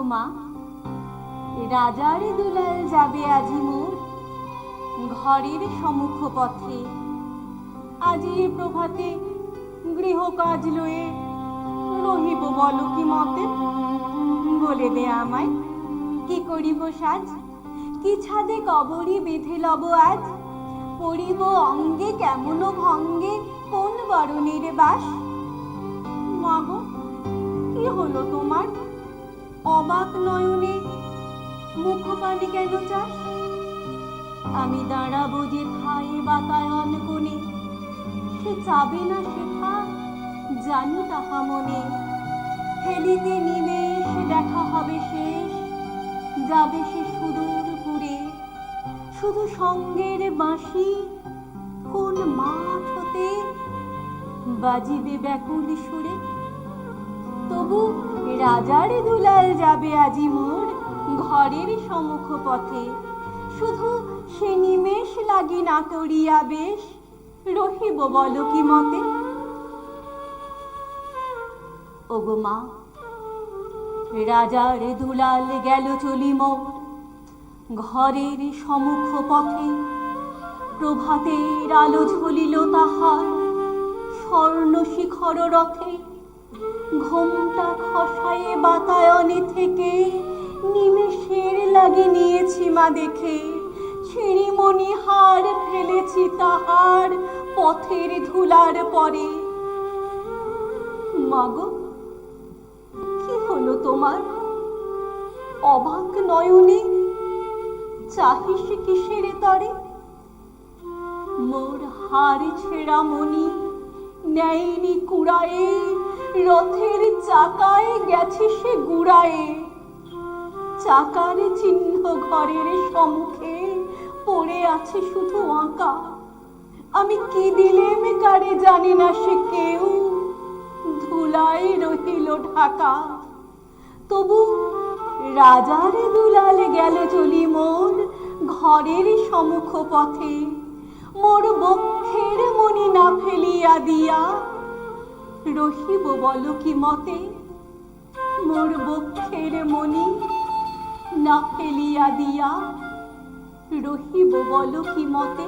মা রাজার দুলাল যাবে আজি মোর ঘরের সম্মুখ পথে আজি এ প্রভাতে গৃহ কাজ লয়ে রহিব বলো কি মতে? বলে দে আমায়, কি করিব সাজ? কি ছাদে কবরই বেঁধে লব আজ? পড়িব অঙ্গে কেমন ভঙ্গে কোন বরণের বাস? মাগো কি হলো তোমার? অবাক নয়নে মুখ পানে কেন চাস? আমি দাঁড়াবো যে ঠাই বাতায়ন কোণে সে চাবে না শেখা, জানি তাহা মনে। ফেলিতে নিমেষ দেখা হবে শেষ, যাবে সে সুদূর পুরে। শুধু সঙ্গের বাঁশি কোন মাঠ হতে বাজিবে ব্যাকুল সুরে। তবু রাজার দুলাল যাবে আজি মোর ঘরের সমুখ পথে শুধু সে নিমেষ লাগি না করিয়া বেশ, রহিব বল কি মতে? ওগো মা, রাজার দুলাল গেল চলি মোর ঘরের সমুখ পথে প্রভাতের আলো ঝলিল তাহার স্বর্ণ শিখর রথে। ঘোমটা খসায়ে বাতায়নে থেকে নিমেষের লাগে নিয়েছি মা দেখে। ছিড়িমণি হার ফেলেছি তাহার পথের ধুলার পরে। মাগো কি হলো তোমার? অবাক নয়নে চাহিস কিসের তরে? মোর হার ছেঁড়া মনি নেয়নি কুড়ায়ে রথের চাকায় গেছে সে গুড়ায়ে। চাকার চিহ্ন ঘরের সম্মুখে পড়ে আছে শুধু আঁকা। আমি কি দিলেম কারে জানি না সে কেউ। ধুলায় রহিল ঢাকা। তবু রাজার দুলাল গেল চলি মোর ঘরের সম্মুখ পথে মোর বক্ষের মনি না ফেলিয়া দিয়া রহিব বল কি মতে? মোর বক্ষের মনি না ফেলিয়া দিয়া রহিব বল কি মতে?